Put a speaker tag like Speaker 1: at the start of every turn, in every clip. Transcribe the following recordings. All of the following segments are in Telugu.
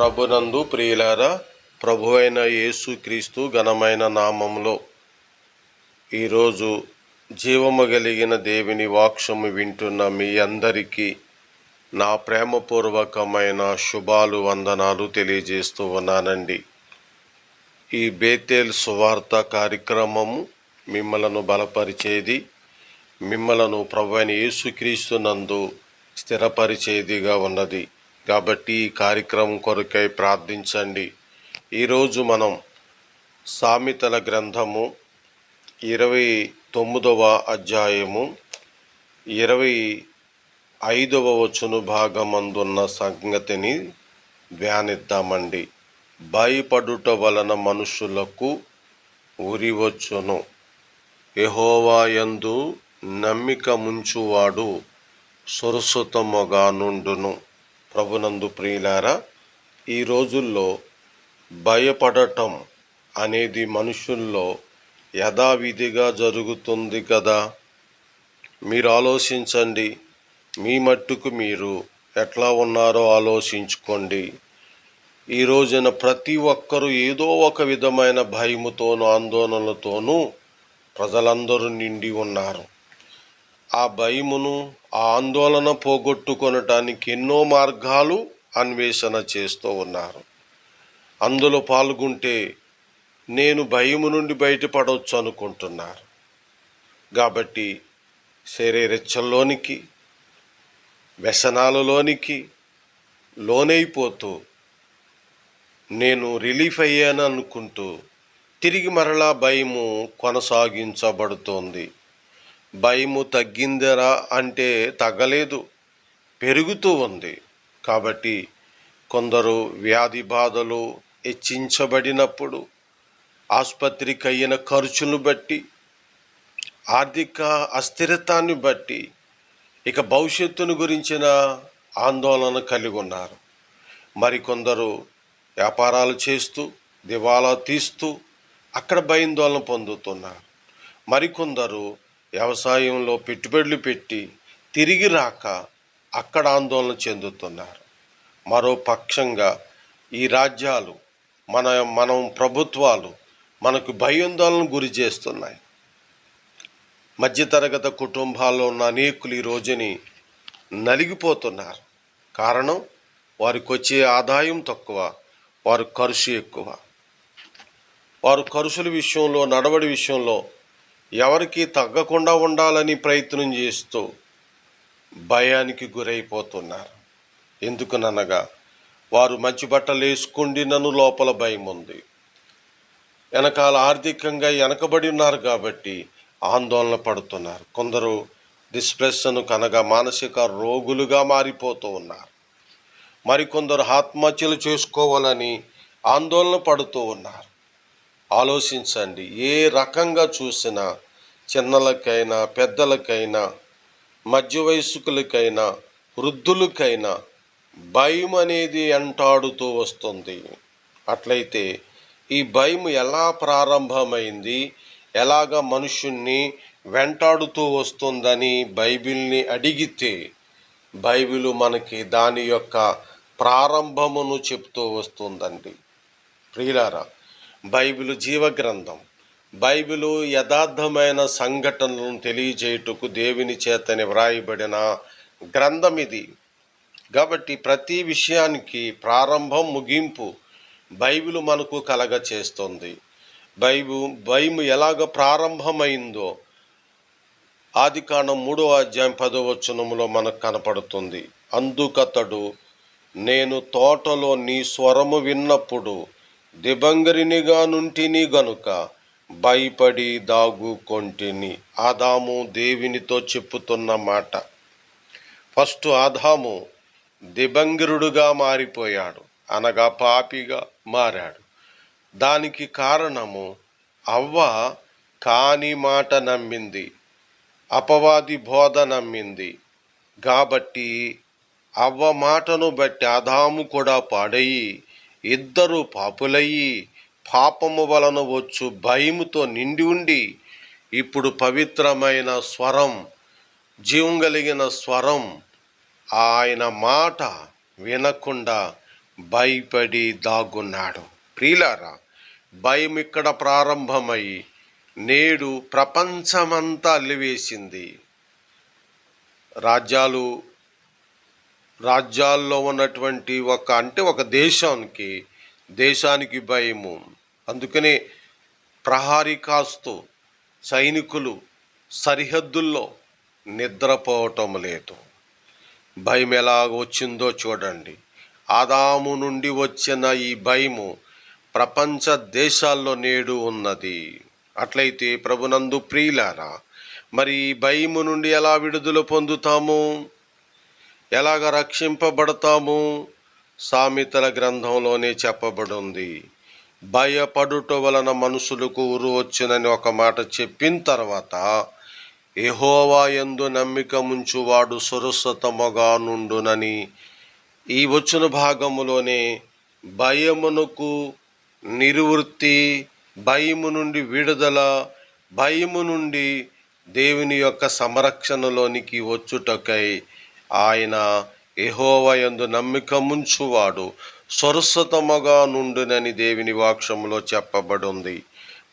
Speaker 1: ప్రభునందు ప్రియులారా ప్రభు అయిన యేసుక్రీస్తు ఘనమైన నామంలో ఈరోజు జీవము కలిగిన దేవుని వాక్షము వింటున్న మీ అందరికీ నా ప్రేమపూర్వకమైన శుభాలు వందనాలు తెలియజేస్తూ ఉన్నానండి. ఈ బేతేల్ సువార్త కార్యక్రమము మిమ్మలను బలపరిచేది మిమ్మలను ప్రభు అయిన యేసుక్రీస్తు నందు స్థిరపరిచేదిగా ఉన్నది. కాబట్టి ఈ కార్యక్రమం కొరకై ప్రార్థించండి. ఈరోజు మనం సామెతల గ్రంథము ఇరవై తొమ్మిదవ అధ్యాయము ఇరవై ఐదవ వచన భాగమందున్న సంగతిని ధ్యానిద్దామండి. భయపడుట వలన మనుషులకు ఉరివచ్చును. యహోవాయందు నమ్మిక ముంచువాడు సురసుతముగా నుండును ప్రభునందు ప్రియులారా ఈ రోజుల్లో భయపడటం అనేది మనుషుల్లో యథావిధిగా జరుగుతుంది కదా? మీరు ఆలోచించండి. మీ మట్టుకు మీరు ఎట్లా ఉన్నారో ఆలోచించుకోండి. ఈ రోజున ప్రతి ఒక్కరూ ఏదో ఒక విధమైన భయముతోనూ ఆందోళనలతోనూ ప్రజలందరూ నిండి ఉన్నారు. ఆ భయమును ఆ ఆందోళన పోగొట్టుకొనటానికి ఎన్నో మార్గాలు అన్వేషణ చేస్తూ ఉన్నారు. అందులో పాల్గొంటే నేను భయము నుండి బయటపడవచ్చు అనుకుంటున్నారు. కాబట్టి శరీరెచ్చల్లోనికి వ్యసనాలలోనికి లోనైపోతూ నేను రిలీఫ్ అయ్యాను అనుకుంటూ తిరిగి మరలా భయము కొనసాగించబడుతోంది. భయము తగ్గిందరా అంటే తగ్గలేదు. పెరుగుతూ ఉంది. కాబట్టి కొందరు వ్యాధి బాధలు హెచ్చించబడినప్పుడు ఆసుపత్రికి అయిన ఖర్చును బట్టి ఆర్థిక అస్థిరతాన్ని బట్టి ఇక భవిష్యత్తును గురించిన ఆందోళన కలిగి ఉన్నారు. మరికొందరు వ్యాపారాలు చేస్తూ దివాలా తీస్తూ అక్కడ భయాందోళన పొందుతున్నారు. మరికొందరు వ్యవసాయంలో పెట్టుబడులు పెట్టి తిరిగి రాక అక్కడ ఆందోళన చెందుతున్నారు. మరో పక్షంగా ఈ రాజ్యాలు మన మనం ప్రభుత్వాలు మనకు భయోందోళన గురి చేస్తున్నాయి. మధ్యతరగతి కుటుంబాల్లో ఉన్న అనేకులు ఈ రోజుని నలిగిపోతున్నారు. కారణం వారికి వచ్చే ఆదాయం తక్కువ వారు ఖర్చు ఎక్కువ. వారు ఖర్చుల విషయంలో నడవడి విషయంలో ఎవరికి తగ్గకుండా ఉండాలని ప్రయత్నం చేస్తూ భయానికి గురైపోతున్నారు. ఎందుకునగా వారు మంచి బట్టలు వేసుకుండి నన్ను లోపల భయం ఉంది. వెనకాల ఆర్థికంగా వెనకబడి ఉన్నారు కాబట్టి ఆందోళన పడుతున్నారు. కొందరు డిస్ప్రెషన్ కనగా మానసిక రోగులుగా మారిపోతూ ఉన్నారు. మరికొందరు ఆత్మహత్యలు చేసుకోవాలని ఆందోళన పడుతూ ఉన్నారు. ఆలోచించండి. ఏ రకంగా చూసినా చిన్నలకైనా పెద్దలకైనా మధ్య వయస్కులకైనా వృద్ధులకైనా భయం అనేది ఎంటాడుతూ వస్తుంది. అట్లయితే ఈ భయం ఎలా ప్రారంభమైంది? ఎలాగ మనుషుణ్ణి వెంటాడుతూ వస్తుందని బైబిల్ని అడిగితే బైబిల్ మనకి దాని యొక్క ప్రారంభమును చెప్తూ వస్తుందండి. ప్రియులారా బైబిల్ జీవగ్రంథం. బైబిలు యథార్థమైన సంఘటనలను తెలియజేయుటకు దేవుని చేతని వ్రాయబడిన గ్రంథం ఇది. కాబట్టి ప్రతి విషయానికి ప్రారంభం ముగింపు బైబిల్ మనకు కలగ చేస్తుంది బైబు భయం ఎలాగ ప్రారంభమైందో ఆది కాండం మూడో అధ్యాయం పదో వచనంలో మనకు కనపడుతుంది. అందుకతడు నేను తోటలో నీ స్వరము విన్నప్పుడు దిబంగరినిగా నుంటిని గనుక భయపడి దాగుకొంటిని ఆదాము దేవునితో చెప్పుతున్న మాట. ఫస్ట్ ఆదాము దిబంగిరుడుగా మారిపోయాడు. అనగా పాపిగా మారాడు. దానికి కారణము అవ్వ కాని మాట నమ్మింది. అపవాది బోధ నమ్మింది. కాబట్టి అవ్వ మాటను బట్టి ఆదాము కూడా పాడయి ఇద్దరు పాపులయ్యి పాపము వలన వచ్చు భయముతో నిండి ఉండి ఇప్పుడు పవిత్రమైన స్వరం జీవం కలిగిన స్వరం ఆయన మాట వినకుండా భయపడి దాగున్నాడు. ప్రియులారా భయం ఇక్కడ ప్రారంభమై నేడు ప్రపంచమంతా అల్లివేసింది. రాజ్యాలు రాజ్యాల్లో ఉన్నటువంటి ఒక అంటే ఒక దేశానికి దేశానికి భయము. అందుకనే ప్రహారీ కాస్తూ సైనికులు సరిహద్దుల్లో నిద్రపోవటం లేదు. భయం ఎలా వచ్చిందో చూడండి. ఆదాము నుండి వచ్చిన ఈ భయము ప్రపంచ దేశాల్లో నేడు ఉన్నది. అట్లయితే ప్రభునందు ప్రియులారా మరి ఈ భయము నుండి ఎలా విడుదల పొందుతాము? ఎలాగ రక్షింపబడతాము? సామెతల గ్రంథంలోనే చెప్పబడింది. భయపడుట వలన మనుషులకు ఉరు వచ్చునని ఒక మాట చెప్పిన తర్వాత ఎహోవా ఎందు నమ్మిక ముంచువాడు సురసతముగా నుండునని ఈ వచ్చిన భాగములోనే భయమునకు నిర్వృత్తి భయము నుండి విడుదల భయము నుండి దేవుని యొక్క సంరక్షణలోనికి వచ్చుటకై ఆయన ఎహోవయందు నమ్మిక ముంచువాడు సొరసతముగా నుండునని దేవుని వాక్షములో చెప్పబడుంది.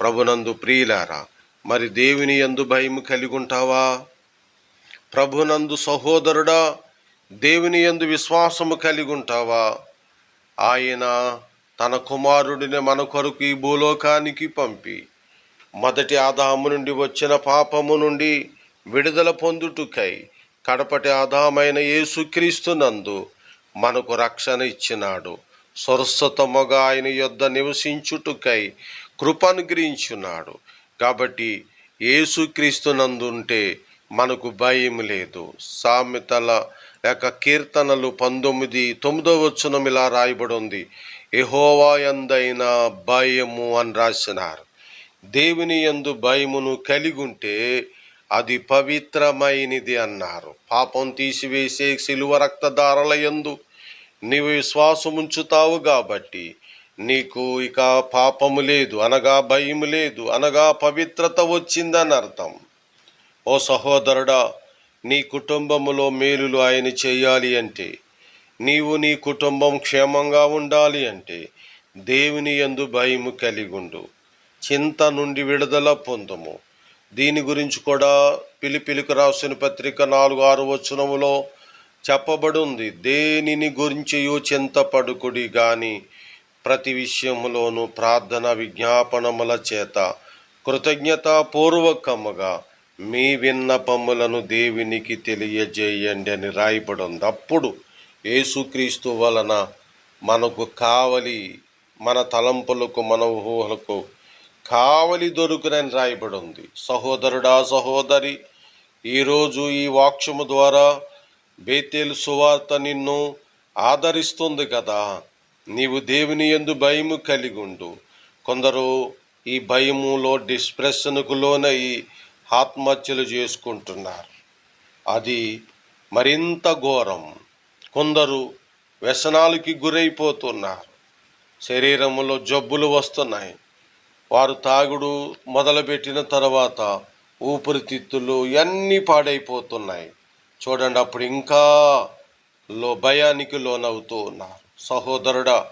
Speaker 1: ప్రభునందు ప్రియులారా మరి దేవుని యందు భయము కలిగి ఉంటావా ప్రభునందు సహోదరుడా దేవుని యందు విశ్వాసము కలిగి ఉంటావా ఆయన తన కుమారుడిని మన కొరకు ఈ భూలోకానికి పంపి మొదటి ఆదాము నుండి వచ్చిన పాపము నుండి విడుదల పొందుటకై కడపటి ఆదామైన యేసుక్రీస్తునందు మనకు రక్షణ ఇచ్చినాడు. సరస్వతముగా ఆయన యొద్ద నివసించుటకై కృపనుగ్రహించున్నాడు కాబట్టి యేసుక్రీస్తునందుంటే మనకు భయం లేదు. సామెతల యొక్క కీర్తనలు పంతొమ్మిది తొమ్మిదో వచనం ఇలా రాయబడి ఉంది ఎహోవాయందైన భయము అని రాసినారు. దేవుని యందు భయమును కలిగి ఉంటే అది పవిత్రమైనది అన్నారు. పాపం తీసివేసే సిలువ రక్తధారల యందు నీవు విశ్వాసముంచుతావు కాబట్టి నీకు ఇక పాపము లేదు అనగా భయం లేదు అనగా పవిత్రత వచ్చిందని అర్థం ఓ సహోదరుడా నీ కుటుంబములో మేలులు ఆయన చేయాలి అంటే నీవు నీ కుటుంబం క్షేమంగా ఉండాలి అంటే దేవుని యందు భయము కలిగుండు. చింత నుండి విడుదల పొందుము. దీని గురించి కూడా పిలిపిలికి రాసిన పత్రిక నాలుగు ఆరు వచనములో చెప్పబడి ఉంది దేనిని గురించి చింతపడుకుడి గాని ప్రతి విషయములోనూ ప్రార్థన విజ్ఞాపనముల చేత కృతజ్ఞతాపూర్వకముగా మీ విన్నపములను దేవునికి తెలియజేయండి అని రాయబడి ఉంది అప్పుడు యేసుక్రీస్తు వలన మనకు కావలి మన తలంపులకు మన ఊహలకు కావలి దొరుకునని రాయబడి ఉంది సహోదరుడా సహోదరి ఈరోజు ఈ వాక్యము ద్వారా బేతేలు సువార్త నిన్ను ఆదరిస్తుంది కదా. నీవు దేవుని ఎందు భయము కలిగి ఉండు కొందరు ఈ భయములో డిస్ప్రెషన్కు లోనై ఆత్మహత్యలు చేసుకుంటున్నారు. అది మరింత ఘోరం. కొందరు వ్యసనాలకి గురైపోతున్నారు. శరీరంలో జబ్బులు వస్తున్నాయి. వారు తాగుడు మొదలుపెట్టిన తర్వాత ఊపిరితిత్తులు ఇవన్నీ పాడైపోతున్నాయి. చూడండి అప్పుడు ఇంకా లో భయానికి లోనవుతూ ఉన్నారు. సహోదరుడా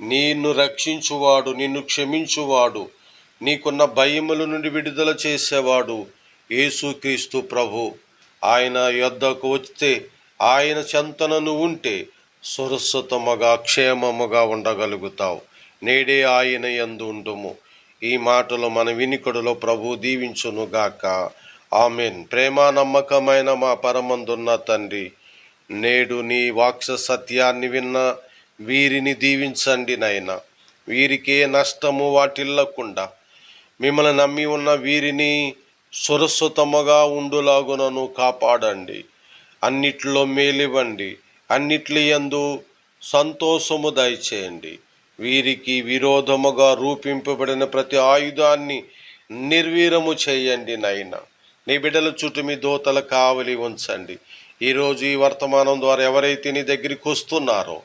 Speaker 1: నిన్ను రక్షించువాడు నిన్ను క్షమించువాడు నీకున్న భయముల నుండి విడుదల చేసేవాడు యేసుక్రీస్తు ప్రభు. ఆయన యొద్దకు వస్తే ఆయన చెంతనను ఉంటే సురస్వతముగా క్షేమముగా ఉండగలుగుతావు. నేడే ఆయన ఎందు ఉండుము. ఈ మాటలు మన వినికుడులో ప్రభు దీవించునుగాక ఆమెన్. ప్రేమ నమ్మకమైన మా పరమందున్న తండ్రి నేడు నీ వాక్స సత్యాన్ని విన్న వీరిని దీవించండి నాయన. వీరికే నష్టము వాటిల్లకుండా మిమ్మల్ని నమ్మి ఉన్న వీరిని సురస్వతముగా ఉండులాగునను కాపాడండి. అన్నిట్లో మేలివ్వండి. అన్నిట్లి ఎందు సంతోషము దయచేయండి. వీరికి విరోధముగా రూపింపబడిన ప్రతి ఆయుధాన్ని నిర్వీరము చేయండి నాయన. నీ బిడ్డల చుట్టూ మీ దోతల కావలి ఉంచండి. ఈరోజు ఈ వర్తమానం ద్వారా ఎవరైతే నీ దగ్గరికి వస్తున్నారో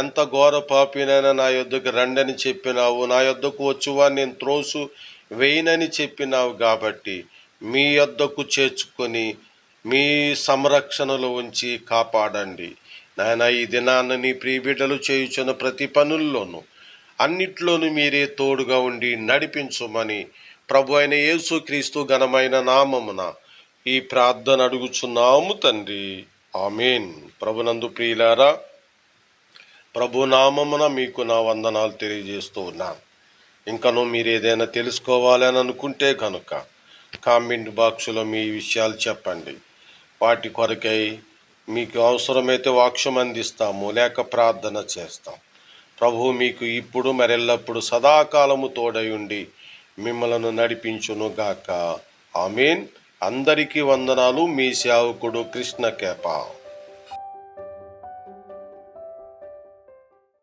Speaker 1: ఎంత ఘోర పాపినైనా నా యొద్దకు రండని చెప్పినావు నా యొద్దకు వచ్చువా నేను త్రోసు వేయనని చెప్పినావు కాబట్టి మీ యొద్దకు చేర్చుకొని మీ సంరక్షణలో ఉంచి కాపాడండి. నాయన ఈ దినాన్ని నీ ప్రియబిడ్డలు చేయుచున్న ప్రతి పనుల్లోనూ అన్నిట్లోనూ మీరే తోడుగా ఉండి నడిపించుమని ప్రభు అయిన యేసుక్రీస్తు ఘనమైన నామమున ఈ ప్రార్థన అడుగుచున్నాము తండ్రి. ఆమెన్. ప్రభునందు ప్రియులారా ప్రభు నామమున మీకు నా వందనాలు తెలియజేస్తూ ఉన్నాను ఇంకనూ మీరు ఏదైనా తెలుసుకోవాలని అనుకుంటే కనుక కామెంట్ బాక్సులో మీ విషయాలు చెప్పండి. వాటి కొరకై మీకు అవసరమైతే వాక్యం అందిస్తాము లేక ప్రార్థన చేస్తాం. ప్రభు మీకు ఇప్పుడు మరెల్లప్పుడు సదాకాలము తోడై ఉండి మిమ్మలను నడిపించును గాక. ఆమెన్. అందరికీ వందనాలు. మీ సేవకుడు కృష్ణ కేప